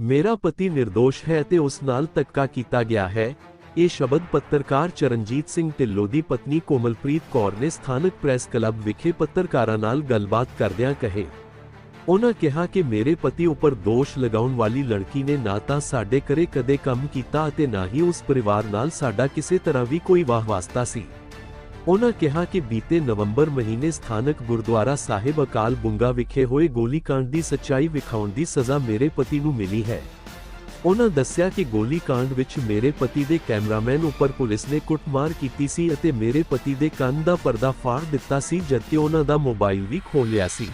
ਮੇਰਾ ਪਤੀ નિર્ਦੋਸ਼ ਹੈ ਅਤੇ ਉਸ ਨਾਲ ਧੱਕਾ ਕੀਤਾ ਗਿਆ ਹੈ। ਇਹ ਸ਼ਬਦ ਪੱਤਰਕਾਰ ਚਰਨਜੀਤ ਸਿੰਘ ਢਿੱਲੋਂ ਦੀ ਪਤਨੀ ਕੋਮਲਪ੍ਰੀਤ ਕੌਰ ਨੇ ਸਥਾਨਕ ਪ੍ਰੈਸ ਕਲੱਬ ਵਿਖੇ ਪੱਤਰਕਾਰਾਂ ਨਾਲ ਗੱਲਬਾਤ ਕਰਦਿਆਂ ਕਹੇ। ਉਹਨਾਂ ਕਿਹਾ ਕਿ ਮੇਰੇ ਪਤੀ ਉੱਪਰ ਦੋਸ਼ ਲਗਾਉਣ ਵਾਲੀ ਲੜਕੀ ਨੇ ਨਾ ਤਾਂ ਸਾਡੇ ਘਰੇ ਕਦੇ ਕੰਮ ਕੀਤਾ ਅਤੇ ਨਾ ਹੀ ਉਸ ਪਰਿਵਾਰ ਨਾਲ ਸਾਡਾ ਕਿਸੇ ਤਰ੍ਹਾਂ ਵੀ ਕੋਈ ਵਾਹ ਵਾਸਤਾ ਸੀ। ਉਹਨਾਂ ਕਿਹਾ ਕਿ ਬੀਤੇ ਨਵੰਬਰ ਮਹੀਨੇ ਸਥਾਨਕ ਗੁਰਦੁਆਰਾ ਸਾਹਿਬ ਅਕਾਲ ਬੁੰਗਾ ਵਿਖੇ ਹੋਏ ਗੋਲੀकांड ਦੀ ਸੱਚਾਈ ਵਿਖਾਉਣ ਦੀ ਸਜ਼ਾ ਮੇਰੇ ਪਤੀ ਨੂੰ ਮਿਲੀ ਹੈ। ਉਹਨਾਂ ਦੱਸਿਆ ਕਿ ਗੋਲੀ ਕਾਂਡ ਵਿੱਚ ਮੇਰੇ ਪਤੀ ਦੇ ਕੈਮਰਾਮੈਨ ਉੱਪਰ ਪੁਲਿਸ ਨੇ ਕੁੱਟਮਾਰ ਕੀਤੀ ਸੀ ਅਤੇ ਮੇਰੇ ਪਤੀ ਦੇ ਕੰਨ ਦਾ ਪਰਦਾ ਫਾੜ ਦਿੱਤਾ ਸੀ ਜਦਕਿ ਉਹਨਾਂ ਦਾ ਮੋਬਾਈਲ ਵੀ ਖੋਲਿਆ ਸੀ।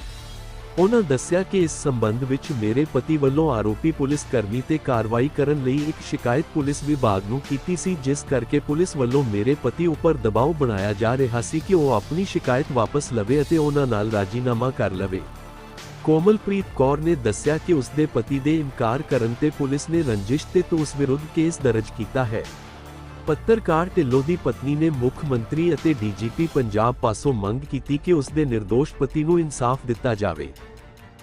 ਉਹਨਾਂ ਦੱਸਿਆ ਕਿ ਇਸ ਸੰਬੰਧ ਵਿੱਚ ਮੇਰੇ ਪਤੀ ਵੱਲੋਂ ਆਰੋਪੀ ਪੁਲਿਸ ਕਰਮੀ ਤੇ ਕਾਰਵਾਈ ਕਰਨ ਲਈ ਇੱਕ ਸ਼ਿਕਾਇਤ ਪੁਲਿਸ ਵਿਭਾਗ ਨੂੰ ਕੀਤੀ ਸੀ, ਜਿਸ ਕਰਕੇ ਪੁਲਿਸ ਵੱਲੋਂ ਮੇਰੇ ਪਤੀ ਉੱਪਰ ਦਬਾਅ ਬਣਾਇਆ ਜਾ ਰਿਹਾ ਸੀ ਕਿ ਉਹ ਆਪਣੀ ਸ਼ਿਕਾਇਤ ਵਾਪਸ ਲਵੇ ਅਤੇ ਉਹਨਾਂ ਨਾਲ ਰਾਜੀਨਾਮਾ ਕਰ ਲਵੇ। ਕੋਮਲਪ੍ਰੀਤ ਕੌਰ ਨੇ ਦੱਸਿਆ ਕਿ ਉਸਦੇ ਪਤੀ ਦੇ ਇਨਕਾਰ ਕਰਨ ਤੇ ਪੁਲਿਸ ਨੇ ਰੰਜਿਸ਼ ਤੇ ਉਸ ਵਿਰੁੱਧ ਕੇਸ ਦਰਜ ਕੀਤਾ ਹੈ। ਪੱਤਰਕਾਰ ਢਿੱਲੋਂ ਦੀ ਪਤਨੀ ਨੇ ਮੁੱਖ ਮੰਤਰੀ ਅਤੇ ਡੀਜੀਪੀ ਪੰਜਾਬ ਪਾਸੋਂ ਮੰਗ ਕੀਤੀ ਕਿ ਉਸ ਦੇ નિર્ਦੋਸ਼ ਪਤੀ ਨੂੰ ਇਨਸਾਫ ਦਿੱਤਾ ਜਾਵੇ।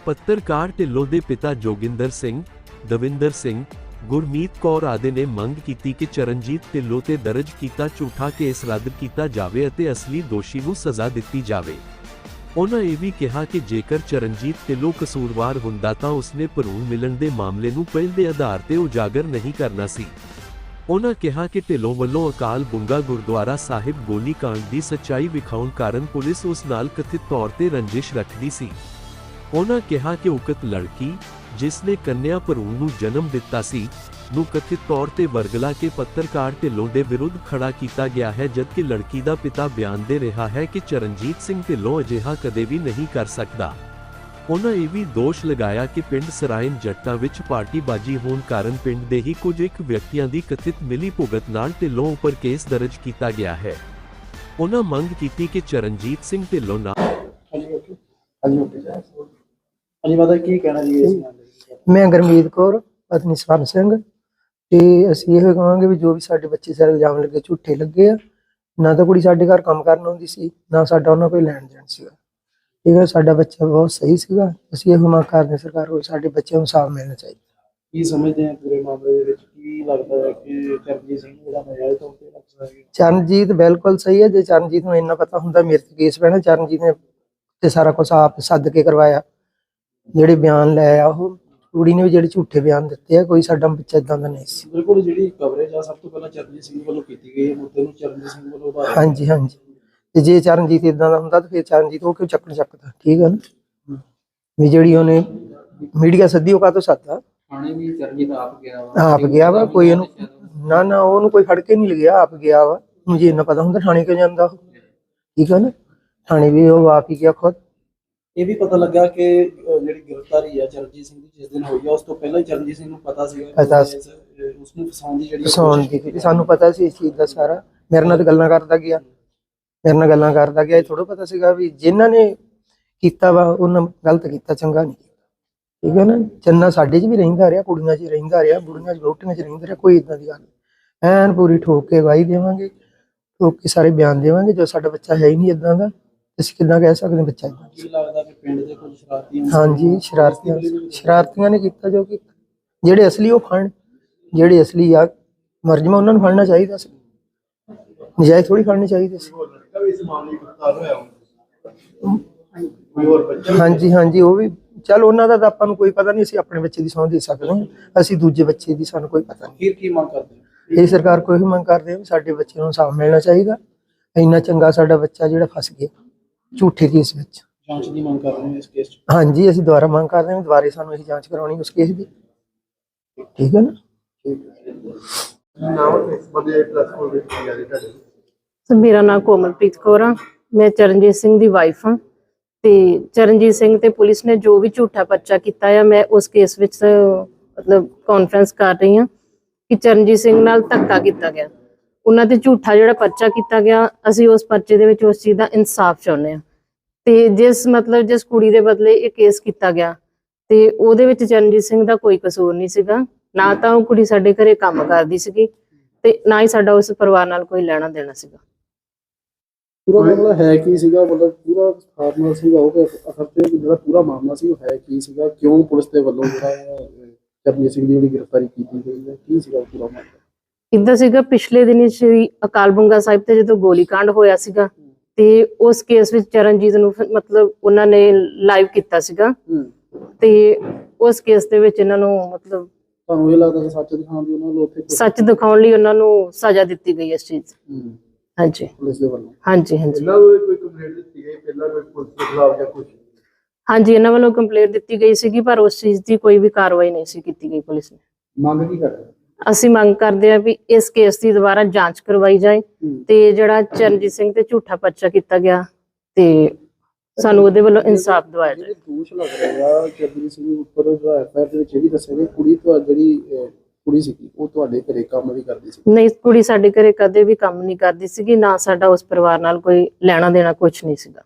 ਪੱਤਰਕਾਰ ਢਿੱਲੋਂ ਦੇ ਪਿਤਾ ਜੋਗਿੰਦਰ ਸਿੰਘ, ਦਵਿੰਦਰ ਸਿੰਘ, ਗੁਰਮੀਤ ਕੌਰ ਆਦਿ ਨੇ ਮੰਗ ਕੀਤੀ ਕਿ ਚਰਨਜੀਤ ਢਿੱਲੋਂ ਤੇ ਦਰਜ ਕੀਤਾ ਝੂਠਾ ਕੇਸ ਰੱਦ ਕੀਤਾ ਜਾਵੇ ਅਤੇ ਅਸਲੀ ਦੋਸ਼ੀ ਨੂੰ ਸਜ਼ਾ ਦਿੱਤੀ ਜਾਵੇ। ਉਹਨਾਂ ਇਹ ਵੀ ਕਿਹਾ ਕਿ ਜੇਕਰ ਚਰਨਜੀਤ ਢਿੱਲੋਂ ਕਸੂਰਵਾਰ ਹੁੰਦਾ ਤਾਂ ਉਸਨੇ ਭਰੂਣ ਮਿਲਣ ਦੇ ਮਾਮਲੇ ਨੂੰ ਪਹਿਲ ਦੇ ਆਧਾਰ ਤੇ ਉਜਾਗਰ ਨਹੀਂ ਕਰਨਾ ਸੀ। ਉਹਨਾਂ ਕਿਹਾ ਕਿ ਢਿੱਲੋਂ ਵੱਲੋਂ ਅਕਾਲ ਬੁੰਗਾ ਗੁਰਦੁਆਰਾ ਸਾਹਿਬ ਗੋਲੀकांड ਦੀ ਸੱਚਾਈ ਵਿਖਾਉਣ ਕਾਰਨ ਪੁਲਿਸ ਉਸ ਨਾਲ ਕਥਿਤ ਤੌਰ ਤੇ ਰੰਜਿਸ਼ ਰੱਖਦੀ ਸੀ। ਉਹਨਾਂ ਕਿਹਾ ਕਿ ਉਕਤ ਲੜਕੀ, ਜਿਸ ਨੇ ਕੰਨਿਆ ਭਰੂਣ ਨੂੰ ਜਨਮ ਦਿੱਤਾ ਸੀ, ਨੂੰ ਕਥਿਤ ਤੌਰ ਤੇ ਵਰਗਲਾ ਕੇ ਪੱਤਰਕਾਰ ਢਿੱਲੋਂ ਦੇ ਵਿਰੁੱਧ ਖੜਾ ਕੀਤਾ ਗਿਆ ਹੈ, ਜਦਕਿ ਲੜਕੀ ਦਾ ਪਿਤਾ ਬਿਆਨ ਦੇ ਰਿਹਾ ਹੈ ਕਿ ਚਰਨਜੀਤ ਸਿੰਘ ਢਿੱਲੋਂ ਅਜਿਹਾ ਕਦੇ ਵੀ ਨਹੀਂ ਕਰ ਸਕਦਾ। ਉਹਨਾਂ ਇਹ ਵੀ ਦੋਸ਼ ਲਗਾਇਆ ਕਿ ਪਿੰਡ ਸਰਾਇਨ ਜੱਟਾਂ ਵਿੱਚ ਪਾਰਟੀਬਾਜ਼ੀ ਹੋਣ ਕਾਰਨ ਪਿੰਡ ਦੇ ਹੀ ਕੁਝ ਇੱਕ ਵਿਅਕਤੀਆਂ ਦੀ ਕਥਿਤ ਮਿਲੀ ਭੁਗਤ ਨਾਲ ਢਿੱਲੋਂ ਉੱਪਰ ਕੇਸ ਦਰਜ ਕੀਤਾ ਗਿਆ ਹੈ। ਉਹਨਾਂ ਮੰਗ ਕੀਤੀ ਕਿ ਚਰਨਜੀਤ ਸਿੰਘ ਢਿੱਲੋਂ ਨਾਲ ਹਾਂਜੀ ਓਕੇ ਹਾਂਜੀ ਓਕੇ ਹਾਂਜੀ ਮਾਤਾ ਕੀ ਕਹਿਣਾ ਜੀ ਇਸ ਮਾਮਲੇ ਵਿੱਚ? ਮੈਂ ਗਰਮੀਤ ਕੌਰ ਪਤਨੀ ਸਵਰਨ ਸਿੰਘ ਤੇ ਅਸੀਂ ਇਹ ਕਹਾਂਗੇ ਵੀ ਜੋ ਵੀ ਸਾਡੇ ਬੱਚੇ ਸਾਰੇ ਇਲਜ਼ਾਮ ਲੱਗੇ ਝੂਠੇ ਲੱਗੇ ਆ ਨਾ ਤਾਂ ਕੁੜੀ ਸਾਡੇ ਘਰ ਕੰਮ ਕਰਨ ਆਉਂਦੀ ਸੀ ਨਾ ਸਾਡਾ ਉਹਨਾਂ ਕੋਈ ਲੈਣ ਦੇਣ ਸੀਗਾ। ਠੀਕ ਹੈ ਸਾਡਾ ਬੱਚਾ ਬਹੁਤ ਸਹੀ ਸੀਗਾ। ਅਸੀਂ ਇਹ ਮੰਗ ਕਰਦੇ ਹਾਂ ਸਰਕਾਰ ਕੋਲ ਸਾਡੇ ਬੱਚੇ ਨੂੰ ਇਨਸਾਫ ਮਿਲਣਾ ਚਾਹੀਦਾ। ਕੀ ਸਮਝਦੇ ਆ ਪੂਰੇ ਮਾਮਲੇ ਦੇ ਵਿੱਚ? ਕੀ ਲੱਗਦਾ ਹੈ ਕਿ ਚਰਨਜੀਤ ਸਿੰਘ ਜਿਹੜਾ ਨਜਾਇਜ਼ ਤੌਰ ਤੇ ਰੱਖਿਆ ਗਿਆ ਚਰਨਜੀਤ ਬਿਲਕੁਲ ਸਹੀ ਹੈ। ਜੇ ਚਰਨਜੀਤ ਨੂੰ ਇੰਨਾ ਪਤਾ ਹੁੰਦਾ ਮੇਰੇ ਤੇ ਕੇਸ ਪੈਣਾ। ਚਰਨਜੀਤ ਨੇ ਤੇ ਸਾਰਾ ਕੁਝ ਆਪ ਸੱਦ ਕੇ ਕਰਵਾਇਆ। ਜਿਹੜੇ ਬਿਆਨ ਲੈ ਆ ਉਹ ਕੁੜੀ ਨੇ ਵੀ ਜਿਹੜੇ ਝੂਠੇ ਬਿਆਨ ਦਿੱਤੇ ਆ ਕੋਈ ਸਾਡਾ ਬੱਚਾ ਇਦਾਂ ਦਾ ਨਹੀਂ ਸੀ। ਬਿਲਕੁਲ ਜਿਹੜੀ ਕਵਰੇਜ ਆ ਸਭ ਤੋਂ ਪਹਿਲਾਂ ਚਰਨਜੀਤ ਸਿੰਘ ਵੱਲੋਂ ਕੀਤੀ ਗਈ ਹੈ। ਮੁੱਦੇ ਨੂੰ ਚਰਨਜੀਤ ਸਿੰਘ ਵੱਲੋਂ ਹਾਂਜੀ ਹਾਂਜੀ। ਤੇ ਜੇ ਚਰਨਜੀਤ ਇਦਾਂ ਦਾ ਹੁੰਦਾ ਤਾਂ ਫਿਰ ਚਰਨਜੀਤ ਉਹ ਕਿਉਂ ਚੱਕਣ ਚੱਕਦਾ? ਠੀਕ ਹੈ ਨਾ? ਵੀ ਜਿਹੜੀ ਉਹਨੇ ਮੀਡੀਆ ਸੱਦੀ ਉਹ ਕਾਹਤੋਂ ਸੱਦਾ ਥਾਣੇ ਵੀ ਚਰਨਜੀਤ ਆਪ ਗਿਆ ਵਾ। ਆਪ ਗਿਆ ਵਾ ਕੋਈ ਇਹਨੂੰ ਨਾ ਨਾ ਉਹਨੂੰ ਕੋਈ ਫੜ ਕੇ ਨਹੀਂ ਲਿਆ ਆਪ ਗਿਆ ਵਾ। ਮੁਝੇ ਇੰਨਾ ਪਤਾ ਹੁੰਦਾ ਥਾਣੇ ਕਿਉਂ ਜਾਂਦਾ ਉਹ? ਠੀਕ ਹੈ ਨਾ? ਥਾਣੇ ਵੀ ਉਹ ਆਪ ਹੀ ਗਿਆ ਖੁਦ। ਇਹ ਵੀ ਪਤਾ ਲੱਗਾ ਕਿ ਜਿਹੜੀ ਗ੍ਰਿਫਤਾਰੀ ਆ ਚਰਨਜੀਤ ਸਿੰਘ ਦੀ ਜਿਸ ਦਿਨ ਹੋਈ ਆ ਉਸ ਤੋਂ ਪਹਿਲਾਂ ਹੀ ਚਰਨਜੀਤ ਸਿੰਘ ਨੂੰ ਪਤਾ ਸੀਗਾ ਕਿ ਪਤਾ ਉਸ ਨੇ- ਉਸ ਨੂੰ ਫਸਾਉਣ ਦੀ ਜਿਹੜੀ ਫਸਾਉਣ ਦੀ ਕਿ ਸਾਨੂੰ ਪਤਾ ਸੀ ਇਸ ਚੀਜ਼ ਦਾ ਸਾਰਾ। ਮੇਰੇ ਨਾਲ ਤਾਂ ਗੱਲਾਂ ਕਰਦਾ ਗਿਆ। ਮੇਰੇ ਨਾਲ ਗੱਲਾਂ ਕਰਦਾ ਗਿਆ ਇਹ ਥੋੜਾ ਪਤਾ ਸੀਗਾ ਵੀ ਜਿਨ੍ਹਾਂ ਨੇ ਕੀਤਾ ਵਾ ਉਹਨਾਂ ਗਲਤ ਕੀਤਾ ਚੰਗਾ ਨਹੀਂ ਕੀਤਾ। ਠੀਕ ਹੈ ਨਾ? ਚੰਨਾ ਸਾਡੇ 'ਚ ਵੀ ਰਹਿੰਦਾ ਰਿਹਾ ਕੁੜੀਆਂ 'ਚ ਰਹਿੰਦਾ ਰਿਹਾ ਬੁੜੀਆਂ 'ਚ ਵਹੁਟੀਆਂ 'ਚ ਰਹਿੰਦਾ ਰਿਹਾ ਕੋਈ ਇਦਾਂ ਦੀ ਗੱਲ। ਐਨ ਪੂਰੀ ਠੋਕ ਕੇ ਗਵਾਹੀ ਦੇਵਾਂਗੇ ਠੋਕ ਕੇ ਸਾਰੇ ਬਿਆਨ ਦੇਵਾਂਗੇ ਜੋ ਸਾਡਾ ਬੱਚਾ ਹੈ ਹੀ ਨਹੀਂ ਇਦਾਂ ਦਾ ਅਸੀਂ ਕਿੱਦਾਂ ਕਹਿ ਸਕਦੇ ਬੱਚਾ ਇਦਾਂ ਕੀ ਲੱਗਦਾ ਕਿ ਪਿੰਡ ਦੇ ਕੁਝ ਸ਼ਰਾਰਤੀ ਅਨਸਰ ਹਾਂਜੀ ਸ਼ਰਾਰਤੀਆਂ ਸ਼ਰਾਰਤੀਆਂ ਨੇ ਕੀਤਾ ਜੋ ਕਿ ਜਿਹੜੇ ਅਸਲੀ ਉਹ ਫੜਨ ਜਿਹੜੇ ਅਸਲੀ ਆ। ਮਰਜਮਾ ਉਹਨਾਂ ਨੂੰ ਫੜਨਾ ਚਾਹੀਦਾ ਸੀ। ਨਜਾਇਜ਼ ਥੋੜੀ ਫੜਨੀ ਚਾਹੀਦੀ ਸੀ। ਹਾਂਜੀ ਹਾਂਜੀ ਉਹ ਵੀ ਚਲ ਉਹਨਾਂ ਦਾ ਤਾਂ ਆਪਾਂ ਨੂੰ ਕੋਈ ਪਤਾ ਨਹੀਂ ਅਸੀਂ ਆਪਣੇ ਬੱਚੇ ਦੀ ਸਹੁੰ ਦੇ ਸਕਦੇ ਹਾਂ। ਅਸੀਂ ਦੂਜੇ ਬੱਚੇ ਦੀ ਸਾਨੂੰ ਕੋਈ ਪਤਾ ਫਿਰ ਕੀ ਮੰਗ ਕਰਦੇ ਹੋ? ਨਹੀਂ ਇਹ ਸਰਕਾਰ ਕੋਈ ਵੀ ਮੰਗ ਕਰਦੇ ਆ ਵੀ ਸਾਡੇ ਬੱਚੇ ਨੂੰ ਇਨਸਾਫ ਮਿਲਣਾ ਚਾਹੀਦਾ। ਇੰਨਾ ਚੰਗਾ ਸਾਡਾ ਬੱਚਾ ਜਿਹੜਾ ਫਸ ਗਿਆ ਝੂਠੇ ਕੇਸ ਵਿੱਚ। ਜਾਂਚ ਦੀ ਮੰਗ ਕਰ ਰਹੇ ਹੋ ਇਸ ਕੇਸ 'ਚ? ਹਾਂਜੀ ਅਸੀਂ ਦੁਬਾਰਾ ਮੰਗ ਕਰਦੇ ਹਾਂ ਵੀ ਦੁਬਾਰੇ ਸਾਨੂੰ ਇਹ ਜਾਂਚ ਕਰਾਉਣੀ ਉਸ ਕੇਸ ਦੀ। ਠੀਕ ਹੈ ਨਾ? ਸਰ ਮੇਰਾ ਨਾਮ ਕੋਮਲਪ੍ਰੀਤ ਕੌਰ ਆ। ਮੈਂ ਚਰਨਜੀਤ ਸਿੰਘ ਦੀ ਵਾਈਫ ਹਾਂ ਤੇ ਚਰਨਜੀਤ ਸਿੰਘ ਤੇ ਪੁਲਿਸ ਨੇ ਜੋ ਵੀ ਝੂਠਾ ਪਰਚਾ ਕੀਤਾ ਆ, ਮੈਂ ਉਸ ਕੇਸ ਵਿੱਚ, ਮਤਲਬ ਕਾਨਫਰੰਸ ਕਰ ਰਹੀ ਹਾਂ ਕਿ ਚਰਨਜੀਤ ਸਿੰਘ ਨਾਲ ਧੱਕਾ ਕੀਤਾ ਗਿਆ। ਉਹਨਾਂ ਤੇ ਝੂਠਾ ਜਿਹੜਾ ਪਰਚਾ ਕੀਤਾ ਗਿਆ, ਅਸੀਂ ਉਸ ਪਰਚੇ ਦੇ ਵਿੱਚ ਉਸ ਚੀਜ਼ ਦਾ ਇਨਸਾਫ ਚਾਹੁੰਦੇ ਹਾਂ ਤੇ ਜਿਸ, ਮਤਲਬ ਜਿਸ ਕੁੜੀ ਦੇ ਬਦਲੇ ਇਹ ਕੇਸ ਕੀਤਾ ਗਿਆ, ਤੇ ਉਹਦੇ ਵਿੱਚ ਚਰਨਜੀਤ ਸਿੰਘ ਦਾ ਕੋਈ ਕਸੂਰ ਨਹੀਂ ਸੀਗਾ। ਨਾ ਤਾਂ ਉਹ ਕੁੜੀ ਸਾਡੇ ਘਰੇ ਕੰਮ ਕਰਦੀ ਸੀਗੀ, ਤੇ ਨਾ ਹੀ ਸਾਡਾ ਉਸ ਪਰਿਵਾਰ ਨਾਲ ਕੋਈ ਲੈਣਾ ਦੇਣਾ ਸੀਗਾ। ਪੂਰਾ ਮਾਮਲਾ ਹੈ ਕੀ ਸੀਗਾ? ਮਤਲਬ ਪੂਰਾ ਫਾਰਮਲ ਸੀਗਾ ਉਹ ਕਿ ਅਸਰ ਤੇ ਜਿਹੜਾ ਪੂਰਾ ਮਾਮਲਾ ਸੀ ਉਹ ਹੈ ਕੀ ਸੀਗਾ? ਕਿਉਂ ਪੁਲਿਸ ਦੇ ਵੱਲੋਂ ਜਿਹੜਾ ਚਰਨਜੀਤ ਸਿੰਘ ਦੀ ਜਿਹੜੀ ਗ੍ਰਿਫਤਾਰੀ ਕੀਤੀ ਗਈ ਹੈ? ਕੀ ਸੀਗਾ ਪੂਰਾ ਮਾਮਲਾ? ਇਦਾਂ ਸੀਗਾ ਪਿਛਲੇ ਦਿਨੀ ਸ਼੍ਰੀ ਅਕਾਲ ਬੁੰਗਾ ਸਾਹਿਬ ਤੇ ਜਦੋਂ ਗੋਲੀकांड ਹੋਇਆ ਸੀਗਾ ਤੇ ਉਸ ਕੇਸ ਵਿੱਚ ਚਰਨਜੀਤ ਨੂੰ ਮਤਲਬ ਉਹਨਾਂ ਨੇ ਲਾਈਵ ਕੀਤਾ ਸੀਗਾ। ਤੇ ਉਸ ਕੇਸ ਦੇ ਵਿੱਚ ਇਹਨਾਂ ਨੂੰ ਮਤਲਬ ਤੁਹਾਨੂੰ ਇਹ ਲੱਗਦਾ ਕਿ ਸੱਚ ਦਿਖਾਉਣ ਦੀ ਉਹਨਾਂ ਨੂੰ ਉੱਥੇ ਸੱਚ ਦਿਖਾਉਣ ਲਈ ਉਹਨਾਂ ਨੂੰ ਸਜ਼ਾ ਦਿੱਤੀ ਗਈ ਇਸ ਚੀਜ਼ ਦੀ। ਹਾਂਜੀ। ਪੁਲਿਸ ਦੇ ਵੱਲੋਂ। ਹਾਂਜੀ ਹਾਂਜੀ। ਨੂੰ ਕੋਈ ਕੰਪਲੇਂਟ ਦਿੱਤੀ ਗਈ ਪਹਿਲਾਂ ਕੋਈ ਪੁਲਿਸ ਦੇ ਖਿਲਾਫ ਜਾਂ ਕੁਝ ਹਾਂਜੀ ਇਹਨਾਂ ਵੱਲੋਂ ਕੰਪਲੇਂਟ ਦਿੱਤੀ ਗਈ ਸੀਗੀ ਪਰ ਉਸ ਚੀਜ਼ ਦੀ ਕੋਈ ਵੀ ਕਾਰਵਾਈ ਨਹੀਂ ਸੀ ਕੀਤੀ ਗਈ ਪੁਲਿਸ ਨੇ। ਮੰਗ ਕੀ ਕਰਦੇ? ਅਸੀਂ ਮੰਗ ਕਰਦੇ ਹਾਂ ਵੀ ਇਸ ਕੇਸ ਦੀ ਦੁਬਾਰਾ ਜਾਂਚ ਕਰਵਾਈ ਜਾਏ ਤੇ ਜਿਹੜਾ ਚਰਨਜੀਤ ਸਿੰਘ ਤੇ ਝੂਠਾ ਪਰਚਾ ਕੀਤਾ ਗਿਆ ਤੇ ਸਾਨੂੰ ਉਹਦੇ ਵੱਲੋਂ ਇਨਸਾਫ ਦਿਵਾਇਆ ਜਾਏ। ਦੋਸ਼ ਲੱਗ ਰਹੇ ਆ ਚਰਨਜੀਤ ਸਿੰਘ ਉੱਪਰ ਐਫਆਈਆਰ ਦੇ ਵਿੱਚ ਇਹ ਵੀ ਦੱਸਿਆ ਕਿ ਕੁੜੀ ਤੋਂ ਜਿਹੜੀ ਕੁੜੀ ਸੀ ਉਹ ਤੁਹਾਡੇ ਘਰੇ ਕੰਮ ਵੀ ਕਰਦੀ ਸੀ? ਨਹੀਂ ਕੁੜੀ ਸਾਡੇ ਘਰੇ ਕਦੇ ਵੀ ਕੰਮ ਨਹੀਂ ਕਰਦੀ ਸੀਗੀ ਨਾ ਸਾਡਾ ਉਸ ਪਰਿਵਾਰ ਨਾਲ ਕੋਈ ਲੈਣਾ ਦੇਣਾ ਕੁਝ ਨਹੀਂ ਸੀਗਾ।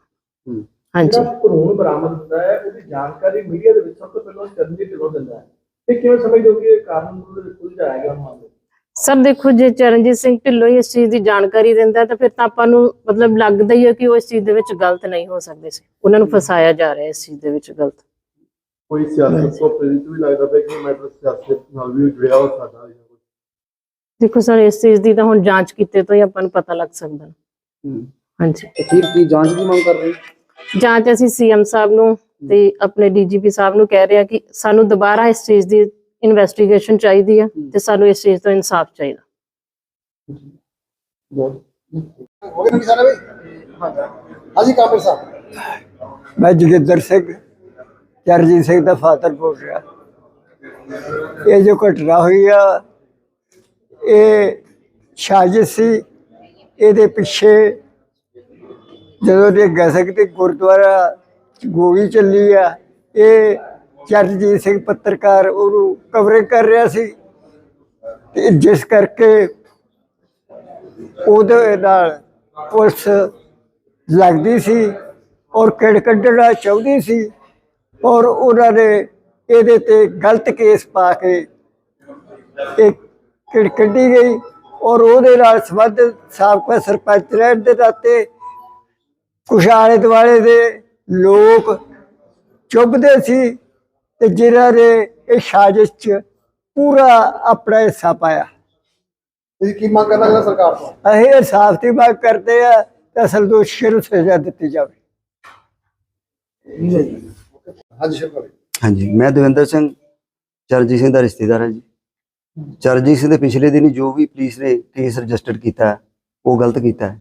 ਹੂੰ। ਹਾਂਜੀ। ਕਾਨੂੰਨ ਬਰਾਮਦ ਹੁੰਦਾ ਹੈ ਉਹਦੀ ਜਾਣਕਾਰੀ ਮੀਡੀਆ ਦੇ ਵਿੱਚ ਸਭ ਤੋਂ ਪਹਿਲਾਂ ਚਰਨਜੀਤ ਢਿੱਲੋਂ ਦਿੰਦਾ ਹੈ। ਇਹ ਕਿਵੇਂ ਸਮਝਦੇ ਹੋ ਕਿ ਇਹ ਕਾਨੂੰਨ ਨੂੰ ਉਲਝਾਇਆ ਗਿਆ ਮਾਮਲੇ ਸਰ ਦੇਖੋ ਜੇ ਚਰਨਜੀਤ ਸਿੰਘ ਢਿੱਲੋਂ ਹੀ ਇਸ ਚੀਜ਼ ਦੀ ਜਾਣਕਾਰੀ ਦਿੰਦਾ ਤਾਂ ਫਿਰ ਤਾਂ ਆਪਾਂ ਨੂੰ ਮਤਲਬ ਲੱਗਦਾ ਹੀ ਹੈ ਕਿ ਉਹ ਇਸ ਚੀਜ਼ ਦੇ ਵਿੱਚ ਗਲਤ ਨਹੀਂ ਹੋ ਸਕਦੇ ਸੀ। ਉਹਨਾਂ ਨੂੰ ਫਸਾਇਆ ਜਾ ਰਿਹਾ ਹੈ ਇਸ ਚੀਜ਼ ਦੇ ਵਿੱਚ ਗਲਤ। ਕੋਈ ਸਿਆਸਤ ਤੋਂ ਪ੍ਰੇਰਿਤ ਵੀ ਲੱਗਦਾ ਪਿਆ ਕਿ ਮੈਟਰ ਸਿਆਸਤ ਨਾਲ ਵੀ ਜੁੜਿਆ ਹੋ ਸਕਦਾ ਹੈ ਦੇਖੋ ਸਰ ਇਸ ਚੀਜ਼ ਦੀ ਤਾਂ ਹੁਣ ਜਾਂਚ ਕੀਤੇ ਤੋਂ ਹੀ ਆਪਾਂ ਨੂੰ ਪਤਾ ਲੱਗ ਸਕਦਾ। ਹੂੰ। ਹਾਂਜੀ। ਅਖੀਰ ਕੀ ਜਾਂਚ ਦੀ ਮੰਗ ਕਰ ਰਹੇ ਹੋ? ਜਾਂਚ ਅਸੀਂ ਸੀਐਮ ਸਾਹਿਬ ਨੂੰ ਤੇ ਆਪਣੇ ਡੀਜੀਪੀ ਸਾਹਿਬ ਨੂੰ ਕਹਿ ਰਹੇ ਕਿ ਸਾਨੂੰ ਦੁਬਾਰਾ ਇਸ ਚੀਜ਼ ਦੀ ਇਨਵੈਸਟੀਗੇਸ਼ਨ ਚਾਹੀਦੀ ਹੈ। ਤੇ ਸਾਨੂੰ ਇਸ ਚੀਜ਼ ਤੋਂ ਇਨਸਾਫ ਚਾਹੀਦਾ। ਹੋ ਨਾ ਸਾਰੇ ਹਾਂਜੀ। ਕਾਮਰ ਸਾਹਿਬ। ਮੈਂ ਜੋਗਿੰਦਰ ਸਿੰਘ। ਚਰਜੀਤ ਸਿੰਘ ਦਾ ਫਾਦਰ ਬੋਲ ਰਿਹਾ ਇਹ ਜੋ ਘਟਨਾ ਹੋਈ ਆ, ਇਹ ਸਾਜ਼ਿਸ਼ ਸੀ। ਇਹਦੇ ਪਿੱਛੇ ਜਦੋਂ ਦੇ ਗਸਕ ਤੇ ਗੁਰਦੁਆਰਾ ਗੋਲੀ ਚੱਲੀ ਆ, ਇਹ ਚਰਜੀਤ ਸਿੰਘ ਪੱਤਰਕਾਰ ਉਹਨੂੰ ਕਵਰਿੰਗ ਕਰ ਰਿਹਾ ਸੀ। ਤੇ ਜਿਸ ਕਰਕੇ ਉਹਦੇ ਨਾਲ ਪੁਲਿਸ ਲੱਗਦੀ ਸੀ ਔਰ ਕਿੜ ਕੱਢਣਾ ਚਾਹੁੰਦੀ ਸੀ। ਔਰ ਉਹਨਾਂ ਨੇ ਇਹਦੇ ਤੇ ਗਲਤ ਕੇਸ ਪਾ ਕੇ ਇਹ ਕਿੜ ਕੱਢੀ ਗਈ ਔਰ ਉਹਦੇ ਨਾਲ ਸੰਬੰਧਿਤ ਸਾਬਕਾ ਸਰਪੰਚ ਰਹਿਣ ਦੇ ਨਾਤੇ ਕੁਛ ਆਲੇ ਦੁਆਲੇ ਦੇ ਲੋਕ ਚੁੱਭਦੇ ਸੀ ਤੇ ਜਿਨ੍ਹਾਂ ਨੇ ਇਹ ਸਾਜ਼ਿਸ਼ 'ਚ ਪੂਰਾ ਆਪਣਾ ਹਿੱਸਾ ਪਾਇਆ। ਤੁਸੀਂ ਕੀ ਮੰਗ ਕਰਨਾ ਚਾਹੁੰਦੇ ਸਰਕਾਰ ਤੋਂ? ਅਸੀਂ ਇਨਸਾਫ ਦੀ ਮੰਗ ਕਰਦੇ ਆ ਤੇ ਅਸਲ ਦੋਸ਼ੀ ਨੂੰ ਸਜ਼ਾ ਦਿੱਤੀ ਜਾਵੇ। ਹਾਂਜੀ ਸ਼ੁਰੂ ਕਰੋ ਹਾਂਜੀ ਮੈਂ ਦਵਿੰਦਰ ਸਿੰਘ ਚਰਨਜੀਤ ਸਿੰਘ ਦਾ ਰਿਸ਼ਤੇਦਾਰ ਹਾਂ ਜੀ। ਚਰਨਜੀਤ ਸਿੰਘ ਦੇ ਪਿਛਲੇ ਦਿਨੀ ਜੋ ਵੀ ਪੁਲਿਸ ਨੇ ਕੇਸ ਰਜਿਸਟਰ ਕੀਤਾ ਹੈ, ਉਹ ਗਲਤ ਕੀਤਾ ਹੈ।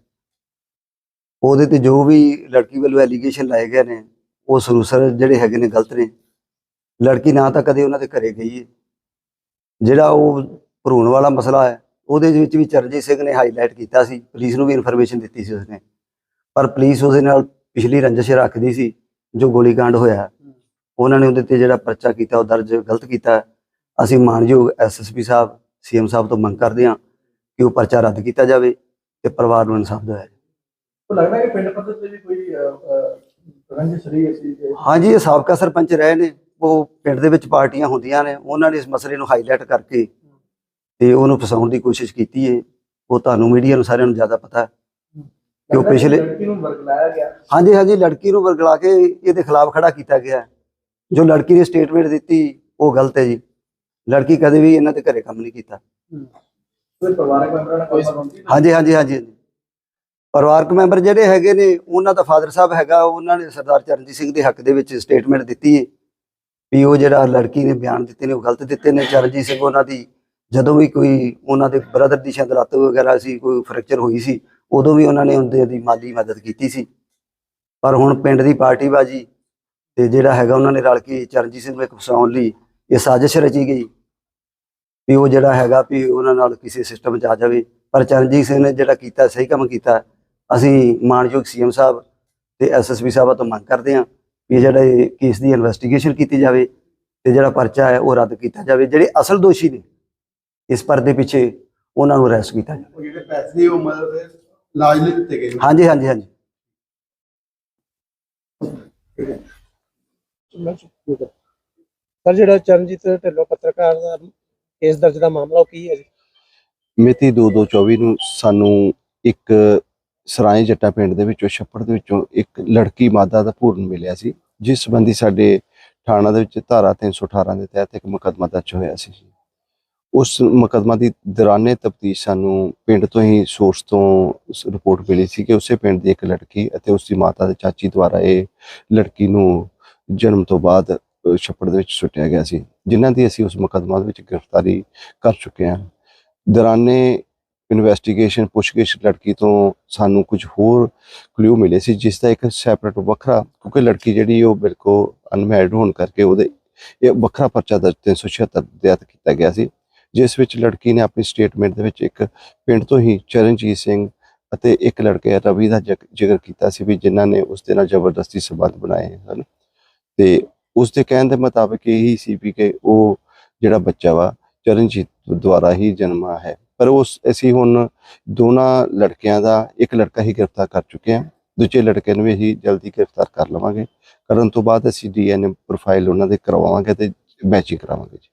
ਉਹਦੇ ਤੇ ਜੋ ਵੀ ਲੜਕੀ ਵੱਲੋਂ ਐਲੀਗੇਸ਼ਨ ਲਾਏ ਗਏ ਨੇ ਉਹ ਸਰੂਸਰ ਜਿਹੜੇ ਹੈਗੇ ਨੇ ਗਲਤ ਨੇ। ਲੜਕੀ ਨਾ ਤਾਂ ਕਦੇ ਉਹਨਾਂ ਦੇ ਘਰੇ ਗਈ ਹੈ ਜਿਹੜਾ ਉਹ ਭਰੂਣ ਵਾਲਾ ਮਸਲਾ ਹੈ ਉਹਦੇ ਵਿੱਚ ਵੀ ਚਰਨਜੀਤ ਸਿੰਘ ਨੇ ਹਾਈਲਾਈਟ ਕੀਤਾ ਸੀ ਪੁਲਿਸ ਨੂੰ ਵੀ ਇਨਫੋਰਮੇਸ਼ਨ ਦਿੱਤੀ ਸੀ ਉਸਨੇ। ਪਰ ਪੁਲਿਸ ਉਹਦੇ ਨਾਲ ਪਿਛਲੀ ਰੰਜਿਸ਼ ਰੱਖਦੀ ਸੀ ਜੋ ਗੋਲੀकांड ਹੋਇਆ ਉਹਨਾਂ ਨੇ ਉਹਦੇ ਤੇ ਜਿਹੜਾ ਪਰਚਾ ਕੀਤਾ ਉਹ ਦਰਜ ਗਲਤ ਕੀਤਾ ਅਸੀਂ ਮਾਨਯੋਗ ਐਸਐਸਪੀ ਸਾਹਿਬ ਸੀਐਮ ਸਾਹਿਬ ਤੋਂ ਮੰਗ ਕਰਦੇ ਹਾਂ ਕਿ ਉਹ ਪਰਚਾ ਰੱਦ ਕੀਤਾ ਜਾਵੇ ਤੇ ਪਰਿਵਾਰ ਨੂੰ ਇਨਸਾਫ ਦਿਵਾਇਆ ਜਾਵੇ। ਲੱਗਦਾ ਕਿ ਪਿੰਡ ਪੱਧਰ ਤੇ ਵੀ ਕੋਈ ਰੰਜਿਸ਼ ਰਹੀ ਸੀ ਹਾਂਜੀ ਇਹ ਸਾਬਕਾ ਸਰਪੰਚ ਰਹੇ ਨੇ। ਉਹ ਪਿੰਡ ਦੇ ਵਿੱਚ ਪਾਰਟੀਆਂ ਹੁੰਦੀਆਂ ਨੇ। ਉਹਨਾਂ ਨੇ ਇਸ ਮਸਲੇ ਨੂੰ ਹਾਈਲਾਈਟ ਕਰਕੇ ਤੇ ਉਹਨੂੰ ਫਸਾਉਣ ਦੀ ਕੋਸ਼ਿਸ਼ ਕੀਤੀ ਹੈ ਉਹ ਤੁਹਾਨੂੰ ਮੀਡੀਆ ਨੂੰ ਸਾਰਿਆਂ ਨੂੰ ਜ਼ਿਆਦਾ ਪਤਾ ਕਿ ਉਹ ਪਿਛਲੇ ਲੜਕੀ ਨੂੰ ਵਰਗਲਾਇਆ ਗਿਆ? ਹਾਂਜੀ ਹਾਂਜੀ ਲੜਕੀ ਨੂੰ ਵਰਗਲਾ ਕੇ ਇਹਦੇ ਖਿਲਾਫ ਖੜਾ ਕੀਤਾ ਗਿਆ। ਜੋ ਲੜਕੀ ਨੇ ਸਟੇਟਮੈਂਟ ਦਿੱਤੀ ਉਹ ਗਲਤ ਹੈ ਜੀ। ਲੜਕੀ ਕਦੇ ਵੀ ਇਹਨਾਂ ਦੇ ਘਰੇ ਕੰਮ ਨਹੀਂ ਕੀਤਾ। ਕੋਈ ਪਰਿਵਾਰਕ ਮੈਂਬਰਾਂ ਨਾਲ ਕੋਈ ਸੰਬੰਧ ਨਹੀਂ? ਹਾਂਜੀ ਹਾਂਜੀ ਹਾਂਜੀ। ਪਰਿਵਾਰਕ ਮੈਂਬਰ ਜਿਹੜੇ ਹੈਗੇ ਨੇ ਉਹਨਾਂ ਦਾ ਫਾਦਰ ਸਾਹਿਬ ਹੈਗਾ ਉਹਨਾਂ ਨੇ ਸਰਦਾਰ ਚਰਨਜੀਤ ਸਿੰਘ ਦੇ ਹੱਕ ਦੇ ਵਿੱਚ ਸਟੇਟਮੈਂਟ ਦਿੱਤੀ ਹੈ ਵੀ ਉਹ ਜਿਹੜਾ ਲੜਕੀ ਨੇ ਬਿਆਨ ਦਿੱਤੇ ਨੇ ਉਹ ਗਲਤ ਦਿੱਤੇ ਨੇ। ਚਰਨਜੀਤ ਸਿੰਘ ਉਹਨਾਂ ਦੀ ਜਦੋਂ ਵੀ ਕੋਈ ਉਹਨਾਂ ਦੇ ਬ੍ਰਦਰ ਦੀ ਸ਼ਾਇਦ ਲੱਤ ਵਗੈਰਾ ਸੀ ਕੋਈ ਫ੍ਰੈਕਚਰ ਹੋਈ ਸੀ ਉਦੋਂ ਵੀ ਉਹਨਾਂ ਨੇ ਉਹਦੇ ਦੀ ਮਾਲੀ ਮਦਦ ਕੀਤੀ ਸੀ। ਪਰ ਹੁਣ ਪਿੰਡ ਦੀ ਪਾਰਟੀਬਾਜੀ ਤੇ ਜਿਹੜਾ ਹੈਗਾ ਉਹਨਾਂ ਨੇ ਰਲ ਕੇ ਚਰਨਜੀਤ ਸਿੰਘ ਨੂੰ ਇੱਕ ਫਸਾਉਣ ਲਈ ਇਹ ਸਾਜ਼ਿਸ਼ ਰਚੀ ਗਈ ਵੀ ਉਹ ਜਿਹੜਾ ਹੈਗਾ ਵੀ ਉਹਨਾਂ ਨਾਲ ਕਿਸੇ ਸਿਸਟਮ 'ਚ ਆ ਜਾਵੇ। ਪਰ ਚਰਨਜੀਤ ਸਿੰਘ ਨੇ ਜਿਹੜਾ ਕੀਤਾ ਸਹੀ ਕੰਮ ਕੀਤਾ ਅਸੀਂ ਮਾਨਯੋਗ ਸੀਐਮ ਸਾਹਿਬ ਤੇ ਐਸਐਸਪੀ ਸਾਹਿਬਾਂ ਤੋਂ ਮੰਗ ਕਰਦੇ ਹਾਂ ਵੀ ਜਿਹੜਾ ਇਹ ਕੇਸ ਦੀ ਇਨਵੈਸਟੀਗੇਸ਼ਨ ਕੀਤੀ ਜਾਵੇ ਤੇ ਜਿਹੜਾ ਪਰਚਾ ਹੈ ਉਹ ਰੱਦ ਕੀਤਾ ਜਾਵੇ। ਜਿਹੜੇ ਅਸਲ ਦੋਸ਼ੀ ਨੇ ਇਸ ਪਰਦੇ ਪਿੱਛੇ ਉਹਨਾਂ ਨੂੰ ਅਰੈਸਟ ਕੀਤਾ ਜਾਵੇ। ਉਹ ਜਿਹੜੇ ਪੈਸੇ ਦੀ ਉਹ ਮਦਦ ਇਲਾਜ ਲਈ ਦਿੱਤੇ ਗਏ ਹਾਂਜੀ ਹਾਂਜੀ ਹਾਂਜੀ। ਸਰ, ਜਿਹੜਾ ਚਰਨਜੀਤ ਢਿੱਲੋਂ ਪੱਤਰਕਾਰ ਦਾ ਕੇਸ ਦਰਜ ਦਾ ਮਾਮਲਾ ਉਹ ਕੀ ਹੈ ਜੀ? ਮਿਤੀ 2224 ਨੂੰ ਸਾਨੂੰ ਇੱਕ ਸਰਾਏ ਜੱਟਾ ਪਿੰਡ ਦੇ ਵਿੱਚੋਂ ਛੱਪੜ ਦੇ ਵਿੱਚੋਂ ਇੱਕ ਲੜਕੀ ਮਾਦਾ ਦਾ ਭੂਰਨ ਮਿਲਿਆ ਸੀ, ਜਿਸ ਸੰਬੰਧੀ ਸਾਡੇ ਥਾਣਾ ਦੇ ਵਿੱਚ ਧਾਰਾ 318 ਦੇ ਤਹਿਤ ਇੱਕ ਮੁਕੱਦਮਾ ਦਰਜ ਹੋਇਆ ਸੀ ਉਸ ਮੁਕੱਦਮਾ ਦੀ ਦੌਰਾਨੇ ਤਫਤੀਸ਼ ਸਾਨੂੰ ਪਿੰਡ ਤੋਂ ਹੀ ਸੋਰਸ ਤੋਂ ਰਿਪੋਰਟ ਮਿਲੀ ਸੀ ਕਿ ਉਸੇ ਪਿੰਡ ਦੀ ਇੱਕ ਲੜਕੀ ਅਤੇ ਉਸ ਦੀ ਮਾਤਾ ਦੇ ਚਾਚੀ ਦੁਆਰਾ ਇਹ ਲੜਕੀ ਨੂੰ ਜਨਮ ਤੋਂ ਬਾਅਦ ਛੱਪੜ ਦੇ ਵਿੱਚ ਸੁੱਟਿਆ ਗਿਆ ਸੀ। ਜਿਨ੍ਹਾਂ ਦੀ ਅਸੀਂ ਉਸ ਮੁਕੱਦਮਾ ਦੇ ਵਿੱਚ ਗ੍ਰਿਫਤਾਰੀ ਕਰ ਚੁੱਕੇ ਹਾਂ। ਦੌਰਾਨੇ ਇਨਵੈਸਟੀਗੇਸ਼ਨ ਪੁੱਛਗਿੱਛ ਲੜਕੀ ਤੋਂ ਸਾਨੂੰ ਕੁਝ ਹੋਰ ਕਲੂ ਮਿਲੇ ਸੀ, ਜਿਸ ਦਾ ਇੱਕ ਸੈਪਰੇਟ ਵੱਖਰਾ, ਕਿਉਂਕਿ ਲੜਕੀ ਜਿਹੜੀ ਉਹ ਬਿਲਕੁਲ ਅਨਮੈਰਿਡ ਹੋਣ ਕਰਕੇ ਉਹਦੇ, ਇਹ ਵੱਖਰਾ ਪਰਚਾ ਦਰਜ 376 ਦੇ ਤਹਿਤ ਕੀਤਾ ਗਿਆ ਸੀ। ਜਿਸ ਵਿੱਚ ਲੜਕੀ ਨੇ ਆਪਣੀ ਸਟੇਟਮੈਂਟ ਦੇ ਵਿੱਚ ਇੱਕ ਪਿੰਡ ਤੋਂ ਹੀ ਚਰਨਜੀਤ ਸਿੰਘ ਅਤੇ ਇੱਕ ਲੜਕੇ ਰਵੀ ਦਾ ਜ਼ਿਕਰ ਕੀਤਾ ਸੀ ਵੀ ਜਿਨ੍ਹਾਂ ਨੇ ਉਸ ਦੇ ਨਾਲ ਜ਼ਬਰਦਸਤੀ ਸਬੰਧ ਬਣਾਏ ਹਨ। ਤੇ ਉਸ ਦੇ ਕਹਿਣ ਦੇ ਮੁਤਾਬਕ ਇਹੀ ਸੀ ਵੀ ਕਿ ਉਹ ਜਿਹੜਾ ਬੱਚਾ ਵਾ, ਚਰਨਜੀਤ ਦੁਆਰਾ ਹੀ ਜਨਮਾ ਹੈ। ਪਰ ਉਸ, ਅਸੀਂ ਹੁਣ ਦੋਨਾਂ ਲੜਕਿਆਂ ਦਾ, ਇੱਕ ਲੜਕਾ ਹੀ ਗ੍ਰਿਫਤਾਰ ਕਰ ਚੁੱਕੇ ਹਾਂ, ਦੂਜੇ ਲੜਕੇ ਨੂੰ ਵੀ ਅਸੀਂ ਜਲਦੀ ਗ੍ਰਿਫਤਾਰ ਕਰ ਲਵਾਂਗੇ। ਕਰਨ ਤੋਂ ਬਾਅਦ ਅਸੀਂ ਡੀਐਨਏ ਪ੍ਰੋਫਾਈਲ ਉਹਨਾਂ ਦੇ ਕਰਵਾਵਾਂਗੇ ਤੇ ਮੈਚਿੰਗ ਕਰਾਵਾਂਗੇ ਜੀ।